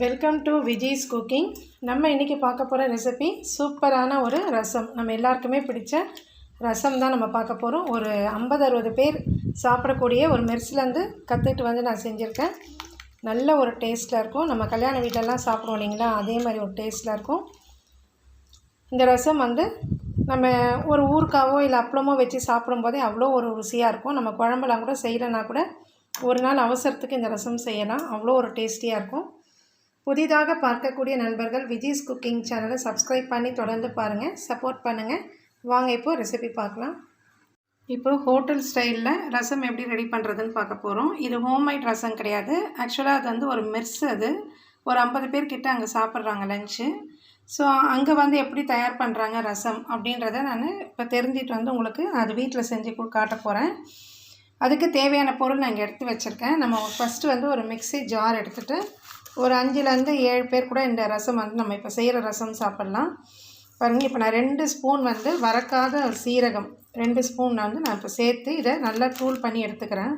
Welcome to Vijay's cooking நம்ம இன்றைக்கி பார்க்க போகிற ரெசிபி சூப்பரான ஒரு ரசம். நம்ம எல்லாருக்குமே பிடிச்ச ரசம் தான் நம்ம பார்க்க போகிறோம் ஒரு ஐம்பது அறுபது பேர் சாப்பிடக்கூடிய ஒரு மெர்ஸ்லேருந்து கற்றுக்கிட்டு வந்து நான் செஞ்சுருக்கேன். நல்ல ஒரு டேஸ்ட்டில் இருக்கும். நம்ம கல்யாண வீட்டிலலாம் சாப்பிடுவோம் இல்லைங்களா? அதே மாதிரி ஒரு டேஸ்ட்டில் இருக்கும். இந்த ரசம் வந்து நம்ம ஒரு ஊருக்காவோ இல்லை அப்பளமோ வச்சு சாப்பிடும்போதே அவ்வளோ ஒரு ருசியாக இருக்கும். நம்ம குழம்புலாம் கூட செய்யலைன்னா கூட ஒரு நாள் அவசரத்துக்கு இந்த ரசம் செய்யலாம். அவ்வளோ ஒரு டேஸ்டியாக இருக்கும். புதிதாக பார்க்கக்கூடிய நண்பர்கள் விஜய்ஸ் குக்கிங் சேனலை சப்ஸ்கிரைப் பண்ணி தொடர்ந்து பாருங்கள் சப்போர்ட் பண்ணுங்கள் வாங்க இப்போது ரெசிபி பார்க்கலாம். இப்போது ஹோட்டல் ஸ்டைலில் ரசம் எப்படி ரெடி பண்ணுறதுன்னு பார்க்க போகிறோம் இது ஹோம்மேட் ரசம் கிடையாது. ஆக்சுவலாக அது வந்து ஒரு மெர்ஸ் அது. ஒரு ஐம்பது பேர்கிட்ட அங்கே சாப்பிட்றாங்க லஞ்சு ஸோ அங்கே வந்து எப்படி தயார் பண்ணுறாங்க ரசம் அப்படின்றத நான் இப்போ தெரிஞ்சிட்டு வந்து உங்களுக்கு அது வீட்டில் செஞ்சு காட்ட போகிறேன் அதுக்கு தேவையான பொருள் நான் இங்கே எடுத்து வச்சுருக்கேன். நம்ம ஃபஸ்ட்டு வந்து ஒரு மிக்ஸி ஜார் எடுத்துகிட்டு ஒரு அஞ்சுலேருந்து ஏழு பேர் கூட இந்த ரசம் வந்து நம்ம இப்போ செய்கிற ரசம் சாப்பிட்லாம். பாருங்கள் இப்போ நான் ரெண்டு ஸ்பூன் வந்து வறக்காத சீரகம் ரெண்டு ஸ்பூன் வந்து நான் இப்போ சேர்த்து இதை நல்லா தூள் பண்ணி எடுத்துக்கிறேன்.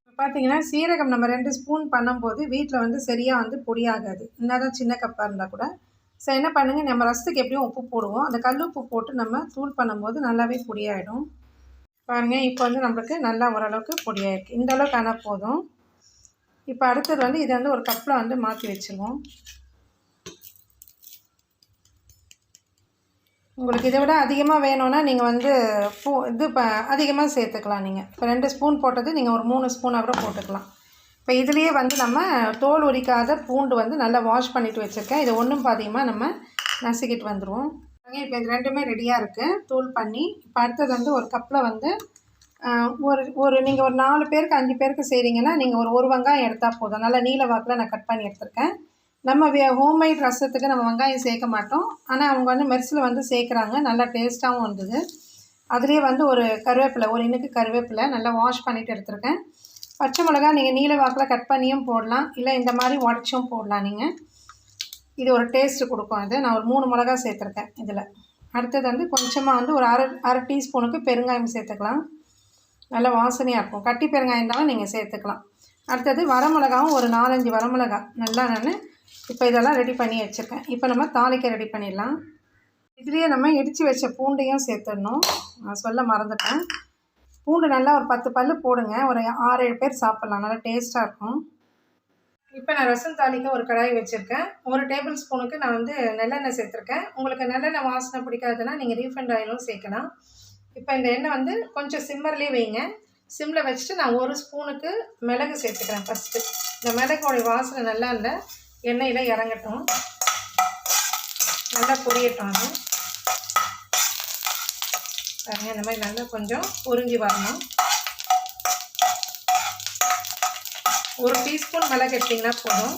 இப்போ பார்த்தீங்கன்னா சீரகம் நம்ம ரெண்டு ஸ்பூன் பண்ணும்போது வீட்டில் வந்து சரியாக வந்து பொடியாகாது. என்னதான் சின்ன கப்பாக இருந்தால் கூட. ஸோ என்ன பண்ணுங்கள் நம்ம ரசத்துக்கு எப்படியும் உப்பு போடுவோம். அந்த கல் உப்பு போட்டு நம்ம தூள் பண்ணும்போது நல்லாவே பொடியாயிடும். பாருங்கள் இப்போ வந்து நம்மளுக்கு நல்லா ஓரளவுக்கு பொடியாயிருக்கு. இந்த அளவுக்கு ஆனால் போதும். இப்போ அடுத்தது வந்து இதை வந்து ஒரு கப்பில் வந்து மாற்றி வச்சுருவோம். உங்களுக்கு இதை விட அதிகமாக வேணும்னா நீங்கள் வந்து பூ இது ப அதிகமாக சேர்த்துக்கலாம் நீங்கள் இப்போ ரெண்டு ஸ்பூன் போட்டது நீங்கள் ஒரு மூணு ஸ்பூனாக கூட போட்டுக்கலாம். இப்போ இதுலேயே வந்து நம்ம தோல் உரிக்காத பூண்டு வந்து நல்லா வாஷ் பண்ணிவிட்டு வச்சுருக்கேன். இது ஒன்றும் பாதிகமாக நம்ம நசுக்கிட்டு வந்துடுவோம் இப்போ இது ரெண்டுமே ரெடியாக இருக்குது தூள் பண்ணி இப்போ அடுத்தது வந்து ஒரு கப்பில் வந்து ஒரு ஒரு நீங்கள் ஒரு நாலு பேருக்கு அஞ்சு பேருக்கு செய்கிறீங்கன்னா நீங்கள் ஒரு ஒரு வெங்காயம் எடுத்தால் போதும். நல்லா நீல வாக்கில் நான் கட் பண்ணி எடுத்திருக்கேன். நம்ம வே ஹோம்மேட் ரசத்துக்கு நம்ம வெங்காயம் சேர்க்க மாட்டோம். ஆனால் அவங்க வந்து மெர்ஸில் வந்து சேர்க்குறாங்க. நல்லா டேஸ்ட்டாகவும் இருந்தது. அதுலேயே வந்து ஒரு கருவேப்பிலை ஒரு இனுக்கு கருவேப்பிலை நல்லா வாஷ் பண்ணிவிட்டு எடுத்திருக்கேன். பச்சை மிளகா நீங்கள் நீல வாக்கில் கட் பண்ணியும் போடலாம். இல்லை இந்த மாதிரி உடச்சும் போடலாம் நீங்கள் இது ஒரு டேஸ்ட்டு கொடுக்கும் அது. நான் ஒரு மூணு மிளகா சேர்த்துருக்கேன் இதில். அடுத்தது வந்து கொஞ்சமாக வந்து ஒரு அரை அரை டீஸ்பூனுக்கு பெருங்காயம் சேர்த்துக்கலாம். நல்ல வாசனையாக இருக்கும். கட்டி பெருங்காயம் இருந்தாலும் நீங்கள் சேர்த்துக்கலாம். அடுத்தது வரமிளகாவும் ஒரு நாலஞ்சு வரமிளகா நல்லா நான் இப்போ இதெல்லாம் ரெடி பண்ணி வச்சுருக்கேன். இப்போ நம்ம தாளிக்க ரெடி பண்ணிடலாம். இதுலேயே நம்ம இடித்து வச்ச பூண்டையும் சேர்த்துடணும். நான் சொல்ல மறந்துட்டேன். பூண்டு நல்லா ஒரு பத்து பல் போடுங்க. ஒரு ஆறு ஏழு பேர் சாப்பிட்லாம். நல்லா டேஸ்ட்டாக இருக்கும். இப்போ நான் ரசம் தாளிக்க ஒரு கடாய் வச்சுருக்கேன். ஒரு டேபிள் ஸ்பூனுக்கு நான் வந்து நல்லெண்ணெய் சேர்த்துருக்கேன். உங்களுக்கு நல்லெண்ணெய் வாசனை பிடிக்காதுன்னா நீங்கள் ரீஃபண்ட் ஆயிலும் சேர்க்கலாம். இப்போ இந்த எண்ணெய் வந்து கொஞ்சம் சிம்மர்லேயே வைங்க. சிம்மில் வச்சுட்டு நான் ஒரு ஸ்பூனுக்கு மிளகு சேர்த்துக்கிறேன் ஃபஸ்ட்டு இந்த மிளகோடைய வாசனை நல்லா இல்லை எண்ணெயில் இறங்கட்டும். நல்லா பொரியட்டும் அது. பாருங்க இந்த மாதிரி நல்லா கொஞ்சம் பொரிஞ்சு வரணும். ஒரு டீஸ்பூன் மிளகு எடுத்திங்கன்னா போதும்.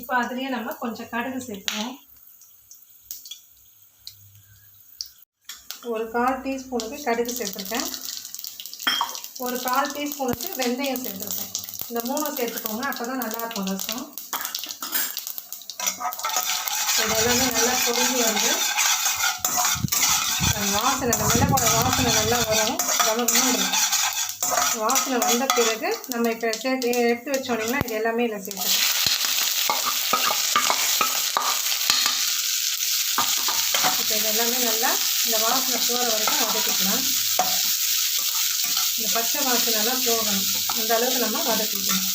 இப்போ அதுலேயே நம்ம கொஞ்சம் கடுகு சேர்த்துவோம் ஒரு கால் டீஸ்பூனுக்கு கடுகு சேர்த்துருக்கேன். ஒரு கால் டீஸ்பூனுக்கு வெந்தயம் சேர்த்துருக்கேன். இந்த மூணும் சேர்த்துக்கோங்க அப்போ தான் நல்லாயிருக்கும் ரசம். இது எல்லாமே நல்லா பொருந்தி வந்து அந்த வாசனை அந்த மிளகோட வாசனை நல்லா வரும். கவர்மெண்ட் வாசனை வந்த பிறகு நம்ம இப்போ சேர்த்து எடுத்து வச்சோன்னீங்கன்னா இது எல்லாமே இதில் சேர்த்துக்கணும் இது எல்லாமே நல்லா இந்த வாசனை போகிற வரைக்கும் வதக்கிக்கலாம். இந்த பச்சை வாசனைலாம் போகணும். அந்த அளவுக்கு நம்ம வதக்கிக்கணும்.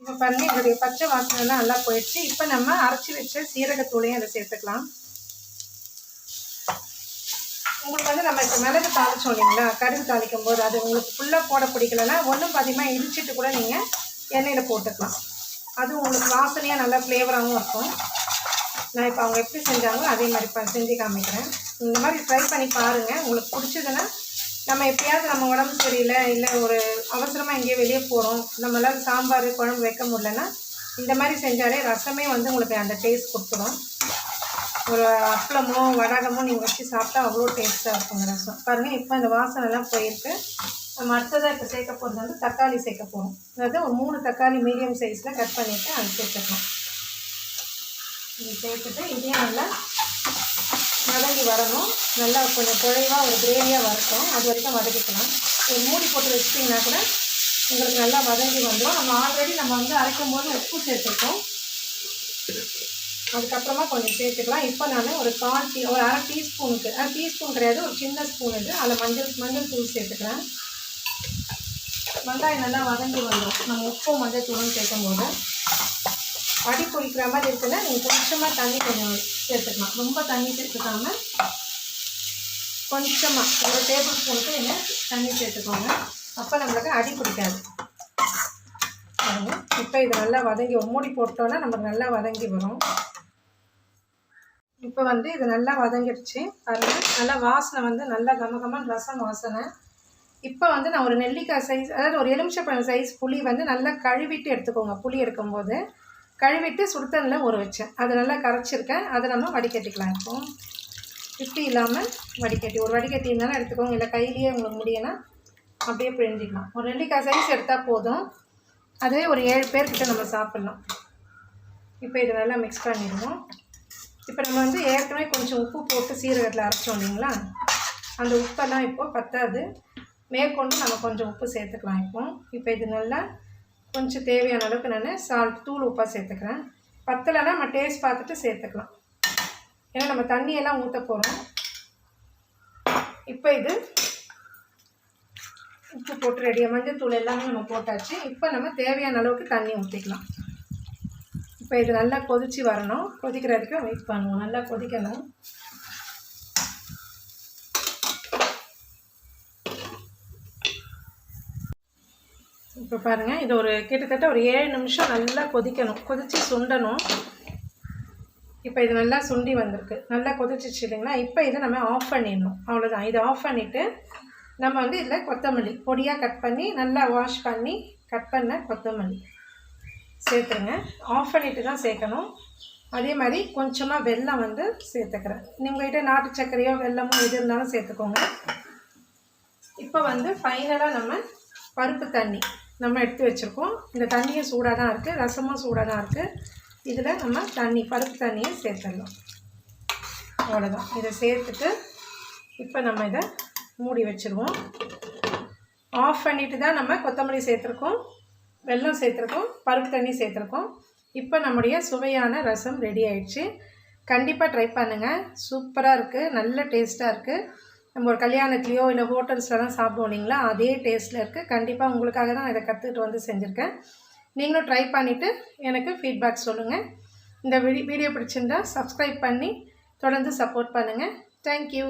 இப்போ பண்ணி இதோடைய பச்சை வாசனைலாம் நல்லா போயிடுச்சு. இப்போ நம்ம அரைச்சி வச்ச சீரகத்தூளையும் அதை சேர்த்துக்கலாம். உங்களுக்கு வந்து நம்ம இப்போ மிளகு தாளிச்சோம் இல்லைங்களா? கடுகு தாளிக்கும் போது அது உங்களுக்கு ஃபுல்லாக போட பிடிக்கலன்னா ஒன்றும் பாதிமாக இடிச்சிட்டு கூட நீங்கள் எண்ணெயில் போட்டுக்கலாம். அது உங்களுக்கு வாசனையாக நல்லா ஃப்ளேவராகவும் இருக்கும். நான் இப்போ அவங்க எப்படி செஞ்சாங்களோ அதே மாதிரி இப்போ செஞ்சு காமிக்கிறேன். இந்த மாதிரி ட்ரை பண்ணி பாருங்கள் உங்களுக்கு பிடிச்சதுன்னா நம்ம எப்பயாவது நம்ம உடம்பு சரியில்லை இல்லை ஒரு அவசரமாக எங்கேயோ வெளியே போகிறோம் நம்மளால் சாம்பார் குழம்பு வைக்க முடியலன்னா இந்த மாதிரி செஞ்சாலே ரசமே வந்து உங்களுக்கு அந்த டேஸ்ட் கொடுத்துடும் ஒரு அப்பளமோ வடகமோ நீங்கள் வச்சு சாப்பிட்டா அவ்வளோ டேஸ்ட்டாக இருக்குங்க ரசம். பாருங்கள் இப்போ இந்த வாசனைலாம் போயிருக்கு. நம்ம அடுத்ததாக இப்போ சேர்க்க போகிறது வந்து தக்காளி சேர்க்க போகிறோம் அதாவது ஒரு மூணு தக்காளி மீடியம் சைஸில் கட் பண்ணிவிட்டு அது சேர்த்துக்கலாம் இது சேர்த்துட்டு இதையும் நல்லா வதங்கி வரணும். நல்லா கொஞ்சம் குழைவாக ஒரு கிரேவியாக வரட்டும். அது வரைக்கும் வதக்கிக்கலாம். ஒரு மூடி போட்டு வச்சிட்டிங்கன்னா கூட உங்களுக்கு நல்லா வதங்கி வந்துடும். நம்ம ஆல்ரெடி நம்ம வந்து அரைக்கும் போது உப்பு சேர்த்துருக்கோம். அதுக்கப்புறமா கொஞ்சம் சேர்த்துக்கலாம். இப்போ நான் ஒரு கால் டீ ஒரு அரை டீஸ்பூனுக்கு அரை டீஸ்பூன் கிடையாது ஒரு சின்ன ஸ்பூன் இது. அதில் மஞ்சள் மஞ்சள் தூள் சேர்த்துக்கிறேன். வெங்காயம் நல்லா வதங்கி வந்துடும். நம்ம உப்பும் மஞ்சள் தூளும் சேர்க்கும்போது. அடி பிடிக்கிற மாதிரி இருக்குன்னா நீங்கள் கொஞ்சமாக தண்ணி கொஞ்சம் சேர்த்துக்கலாம். ரொம்ப தண்ணி சேர்த்துக்காம கொஞ்சமாக ஒரு டேபிள் ஸ்பூனுக்கு நீங்கள் தண்ணி சேர்த்துக்கோங்க. அப்போ நம்மளுக்கு அடி பிடிக்காது. பாருங்க இப்போ இது நல்லா வதங்கி மூடி போட்டோன்னா நமக்கு நல்லா வதங்கி வரும். இப்போ வந்து இது நல்லா வதங்கிடுச்சு. பாருங்க நல்லா வாசனை வந்து நல்லா கமகமான ரசம் வாசனை. இப்போ வந்து நான் ஒரு நெல்லிக்காய் சைஸ் அதாவது ஒரு எலுமிச்சப்பழம் சைஸ் புளி வந்து நல்லா கழுவிட்டு எடுத்துக்கோங்க புளி எடுக்கும்போது. கழுவிட்டு சுடுத்தண்ணில் ஊற வச்சேன். அது நல்லா கரைச்சிருக்கேன். அதை நம்ம வடிகட்டிக்கலாம் இப்போ. இப்படி இல்லாமல் வடிகட்டி ஒரு வடிகட்டி இருந்தாலும் எடுத்துக்கோங்க. இல்லை கையிலேயே உங்களுக்கு முடியன்னா அப்படியே பிழிஞ்சிக்கலாம் ஒரு நெல்லிக்காய் சைஸ் எடுத்தால் போதும். அதுவே ஒரு ஏழு பேர்கிட்ட நம்ம சாப்பிட்லாம். இப்போ இது நல்லா மிக்ஸ் பண்ணிடுவோம். இப்போ நம்ம வந்து ஏற்கனவே கொஞ்சம் உப்பு போட்டு சீரகத்தில் அரைச்சோம் இல்லைங்களா? அந்த உப்பெல்லாம் இப்போது பத்தாது. மேற்கொண்டு நம்ம கொஞ்சம் உப்பு சேர்த்துக்கலாம் இப்போ. இப்போ இது நல்லா கொஞ்சம் தேவையான அளவுக்கு நான் சால்ட் தூள் உப்பாக சேர்த்துக்கிறேன். பத்தலைன்னா நம்ம டேஸ்ட் பார்த்துட்டு சேர்த்துக்கலாம். ஏன்னா நம்ம தண்ணியெல்லாம் ஊற்ற போகிறோம் இப்போ இது உப்பு போட்டு ரெடியாக மஞ்சள் தூள் எல்லாமே நம்ம போட்டாச்சு. இப்போ நம்ம தேவையான அளவுக்கு தண்ணி ஊற்றிக்கலாம் இப்போ இது நல்லா கொதித்து வரணும். கொதிக்கிற வரைக்கும் வெயிட் பண்ணுவோம். நல்லா கொதிக்கணும். இப்போ பாருங்கள் இது ஒரு கிட்டத்தட்ட ஒரு ஏழு நிமிஷம் நல்லா கொதிக்கணும். கொதித்து சுண்டணும். இப்போ இது நல்லா சுண்டி வந்திருக்கு. நல்லா கொதிச்சிச்சு இல்லைங்களா? இப்போ இதை நம்ம ஆஃப் பண்ணிடணும். அவ்வளோதான் இதை ஆஃப் பண்ணிவிட்டு நம்ம வந்து இதில் கொத்தமல்லி பொடியாக கட் பண்ணி நல்லா வாஷ் பண்ணி கட் பண்ண கொத்தமல்லி சேர்த்துருங்க. ஆஃப் பண்ணிவிட்டு தான் சேர்க்கணும். அதே மாதிரி கொஞ்சமாக வெல்லம் வந்து சேர்த்துக்கிறேன். உங்கள்கிட்ட நாட்டு சர்க்கரையோ வெல்லமோ எது இருந்தாலும் சேர்த்துக்கோங்க. இப்போ வந்து ஃபைனலாக நம்ம பருப்பு தண்ணி நம்ம எடுத்து வச்சுருக்கோம். இந்த தண்ணியும் சூடாக தான் இருக்குது ரசமும் சூடாக தான் இருக்குது இதில் நம்ம தண்ணி பருப்பு தண்ணியை சேர்த்துடலாம். அவ்வளோதான் இதை சேர்த்துட்டு இப்போ நம்ம இதை மூடி வச்சுருவோம். ஆஃப் பண்ணிவிட்டு தான் நம்ம கொத்தமல்லி சேர்த்துருக்கோம். வெல்லம் சேர்த்துருக்கோம். பருப்பு தண்ணி சேர்த்துருக்கோம். இப்போ நம்முடைய சுவையான ரசம் ரெடி ஆயிடுச்சு. கண்டிப்பாக ட்ரை பண்ணுங்கள் சூப்பராக இருக்குது நல்ல டேஸ்ட்டாக இருக்குது நம்ம ஒரு கல்யாணத்துலேயோ இல்லை ஹோட்டல்ஸ்லலாம் சாப்பிடுவோம் இல்லைங்களா? அதே டேஸ்ட்டில் இருக்குது கண்டிப்பாக உங்களுக்காக தான் இதை கற்றுக்கிட்டு வந்து செஞ்சுருக்கேன். நீங்களும் ட்ரை பண்ணிவிட்டு எனக்கு ஃபீட்பேக் சொல்லுங்கள் இந்த வீடியோ பிடிச்சிருந்தா சப்ஸ்கிரைப் பண்ணி தொடர்ந்து சப்போர்ட் பண்ணுங்கள் தேங்க்யூ